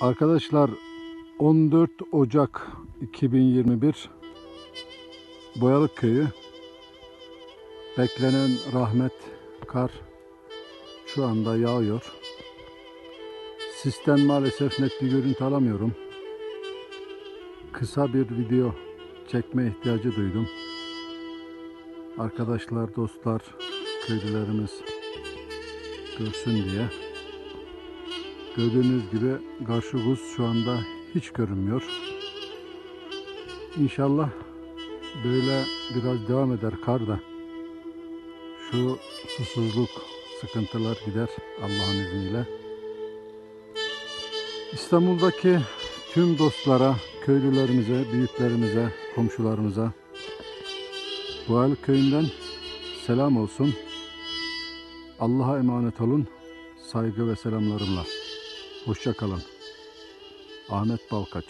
Arkadaşlar 14 Ocak 2021 Boyalık Köyü beklenen rahmet kar şu anda yağıyor. Sistem maalesef net bir görüntü alamıyorum. Kısa bir video çekme ihtiyacı duydum. Arkadaşlar, dostlar, köylülerimiz görsün diye. Gördüğünüz gibi karşı buz şu anda hiç görünmüyor. İnşallah böyle biraz devam eder kar da şu susuzluk sıkıntılar gider Allah'ın izniyle. İstanbul'daki tüm dostlara, köylülerimize, büyüklerimize, komşularımıza bu köyünden selam olsun. Allah'a emanet olun. Saygı ve selamlarımla. Hoşça kalın. Ahmet Balkaç